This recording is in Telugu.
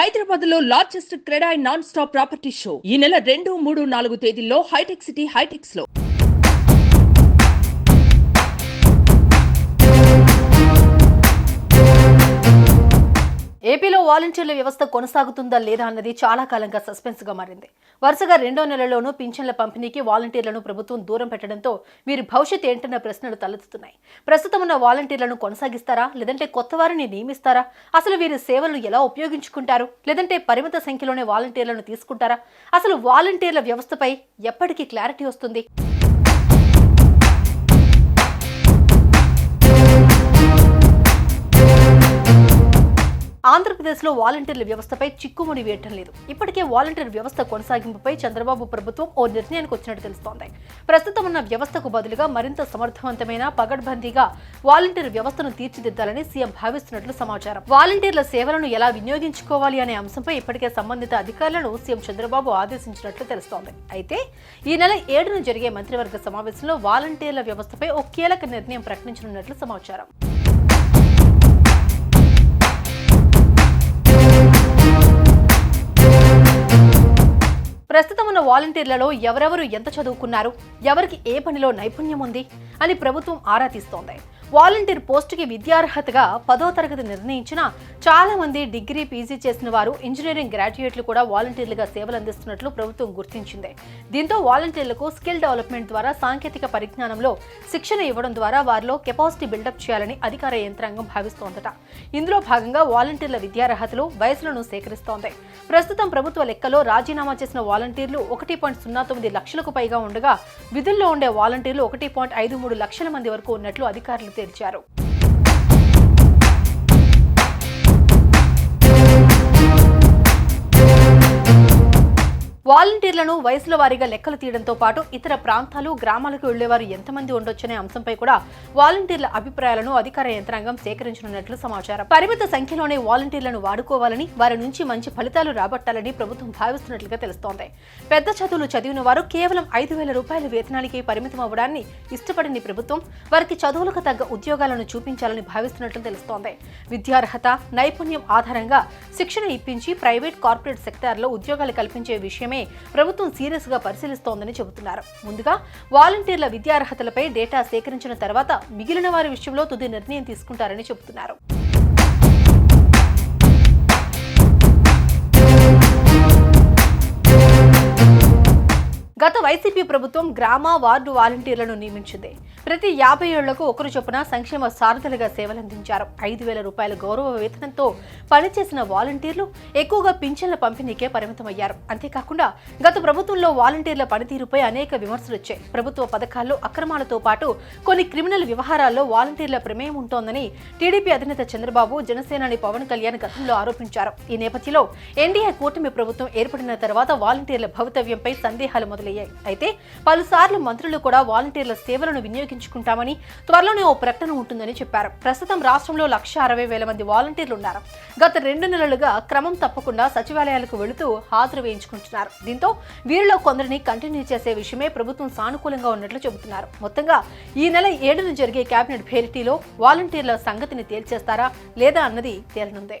హైదరాబాద్లో largest CREDAI non stop property show. ఈ నెల రెండు మూడు నాలుగు తేదీల్లో హైటెక్ సిటీ హైటెక్స్లో వాలంటీర్ల వ్యవస్థ కొనసాగుతుందా లేదా అన్నది చాలా కాలంగా సస్పెన్స్గా మారింది. వరుసగా రెండో నెలలోనూ పింఛన్ల పంపిణీకి వాలంటీర్లను ప్రభుత్వం దూరం పెట్టడంతో వీరి భవిష్యత్ ఏంటన్న ప్రశ్నలు తలెత్తుతున్నాయి. ప్రస్తుతం ఉన్న వాలంటీర్లను కొనసాగిస్తారా? లేదంటే కొత్త వారిని నియమిస్తారా? అసలు వీరి సేవలను ఎలా ఉపయోగించుకుంటారు? లేదంటే పరిమిత సంఖ్యలోనే వాలంటీర్లను తీసుకుంటారా? అసలు వాలంటీర్ల వ్యవస్థపై ఎప్పటికీ క్లారిటీ వస్తుంది? ఆంధ్రప్రదేశ్లో వాలంటీర్ల వ్యవస్థపై చిక్కుముడి వేయటం లేదు. ఇప్పటికే వాలంటీర్ వ్యవస్థ కొనసాగింపుపై చంద్రబాబు ప్రభుత్వం ఓ నిర్ణయానికి వచ్చినట్టు తెలుస్తోంది. ప్రస్తుతం ఉన్న వ్యవస్థకు బదులుగా మరింత సమర్థవంతమైన పగడ్బందీగా వాలంటీర్ వ్యవస్థను తీర్చిదిద్దాలని సీఎం భావిస్తున్నట్లు సమాచారం. వాలంటీర్ల సేవలను ఎలా వినియోగించుకోవాలి అనే అంశంపై ఇప్పటికే సంబంధిత అధికారులను సీఎం చంద్రబాబు ఆదేశించినట్లు తెలుస్తోంది. అయితే ఈ నెల ఏడున జరిగే మంత్రివర్గ సమావేశంలో వాలంటీర్ల వ్యవస్థపై ఓ కీలక నిర్ణయం ప్రకటించనున్నట్లు సమాచారం. వాలంటీర్లలో ఎవరెవరు ఎంత చదువుకున్నారు? ఎవరికి ఏ పనిలో నైపుణ్యం ఉంది? అని ప్రభుత్వం ఆరా తీస్తోంది. వాలంటీర్ పోస్టుకి విద్యార్హతగా పదో తరగతి నిర్ణయించిన చాలా మంది డిగ్రీ పీజీ చేసిన వారు ఇంజనీరింగ్ గ్రాడ్యుయేట్లు కూడా వాలంటీర్లుగా సేవలు అందిస్తున్నట్లు ప్రభుత్వం గుర్తించింది. దీంతో వాలంటీర్లకు స్కిల్ డెవలప్మెంట్ ద్వారా సాంకేతిక పరిజ్ఞానంలో శిక్షణ ఇవ్వడం ద్వారా వారిలో కెపాసిటీ బిల్డప్ చేయాలని అధికార యంత్రాంగం భావిస్తోందట. ఇందులో భాగంగా వాలంటీర్ల విద్యార్హతలు వయసులను సేకరిస్తోంది. ప్రస్తుతం ప్రభుత్వ లెక్కలో రాజీనామా చేసిన వాలంటీర్లు ఒకటి పాయింట్ సున్నా తొమ్మిది లక్షలకు పైగా ఉండగా విధుల్లో ఉండే వాలంటీర్లు ఒకటి పాయింట్ ఐదు మూడు లక్షల మంది వరకు ఉన్నట్లు అధికారులు తెరిచారు వాలంటీర్లను వయసుల వారీగా లెక్కలు తీయడంతో పాటు ఇతర ప్రాంతాలు గ్రామాలకు వెళ్ళేవారు ఎంతమంది ఉండొచ్చనే అంశంపై కూడా వాలంటీర్ల అభిప్రాయాలను అధికార యంత్రాంగం సేకరించనున్నట్లు సమాచారం. పరిమిత సంఖ్యలోనే వాలంటీర్లను వాడుకోవాలని వారి నుంచి మంచి ఫలితాలు రాబట్టాలని ప్రభుత్వం భావిస్తున్నట్లుగా తెలుస్తోంది. పెద్ద చదువులు చదివిన వారు కేవలం ఐదు వేల రూపాయల వేతనానికి పరిమితం అవ్వడాన్ని ఇష్టపడని ప్రభుత్వం. వారికి చదువులకు తగ్గ ఉద్యోగాలను చూపించాలని భావిస్తున్నట్లు తెలుస్తోంది. విద్యార్హత నైపుణ్యం ఆధారంగా శిక్షణ ఇప్పించి ప్రైవేట్ కార్పొరేట్ సెక్టార్లో ఉద్యోగాలు కల్పించే విషయమే ప్రభుత్వం సీరియస్గా పరిశీలిస్తోందని చెబుతున్నారు. ముందుగా వాలంటీర్ల విద్యార్హతలపై డేటా సేకరించిన తర్వాత మిగిలిన వారి విషయంలో తుది నిర్ణయం తీసుకుంటారని చెబుతున్నారు. గత వైసీపీ ప్రభుత్వం గ్రామ వార్డు వాలంటీర్లను నియమించింది. ప్రతి యాభై ఏళ్ళకు ఒకరు చొప్పున సంక్షేమ సారథులుగా సేవలందించారు. ఐదు వేల రూపాయల గౌరవ వేతనంతో పనిచేసిన వాలంటీర్లు ఎక్కువగా పింఛన్ల పంపిణీకే పరిమితమయ్యారు. అంతేకాకుండా గత ప్రభుత్వంలో వాలంటీర్ల పనితీరుపై అనేక విమర్శలు వచ్చాయి. ప్రభుత్వ పథకాల్లో అక్రమాలతో పాటు కొన్ని క్రిమినల్ వ్యవహారాల్లో వాలంటీర్ల ప్రమేయం ఉంటోందని టీడీపీ అధినేత చంద్రబాబు జనసేనాని పవన్ కళ్యాణ్ గతంలో ఆరోపించారు. ఈ నేపథ్యంలో ఎన్డీఏ కూటమి ప్రభుత్వం ఏర్పడిన తర్వాత వాలంటీర్ల భవితవ్యంపై సందేహాలు మొదలయ్యాయి. అయితే పలుసార్లు మంత్రులు కూడా వాలంటీర్ల సేవలను వినియోగించుకుంటామని త్వరలోనే ఓ ప్రకటన ఉంటుందని చెప్పారు. ప్రస్తుతం రాష్ట్రంలో లక్ష అరవై వేల మంది వాలంటీర్లు ఉన్నారు గత రెండు నెలలుగా క్రమం తప్పకుండా సచివాలయాలకు వెళుతూ హాజరు వేయించుకుంటున్నారు. దీంతో వీరిలో కొందరిని కంటిన్యూ చేసే విషయమే ప్రభుత్వం సానుకూలంగా ఉన్నట్లు చెబుతున్నారు. మొత్తంగా ఈ నెల ఏడున జరిగే కేబినెట్ భేటీలో వాలంటీర్ల సంగతిని తేల్చేస్తారా లేదా అన్నది తేలనుందే.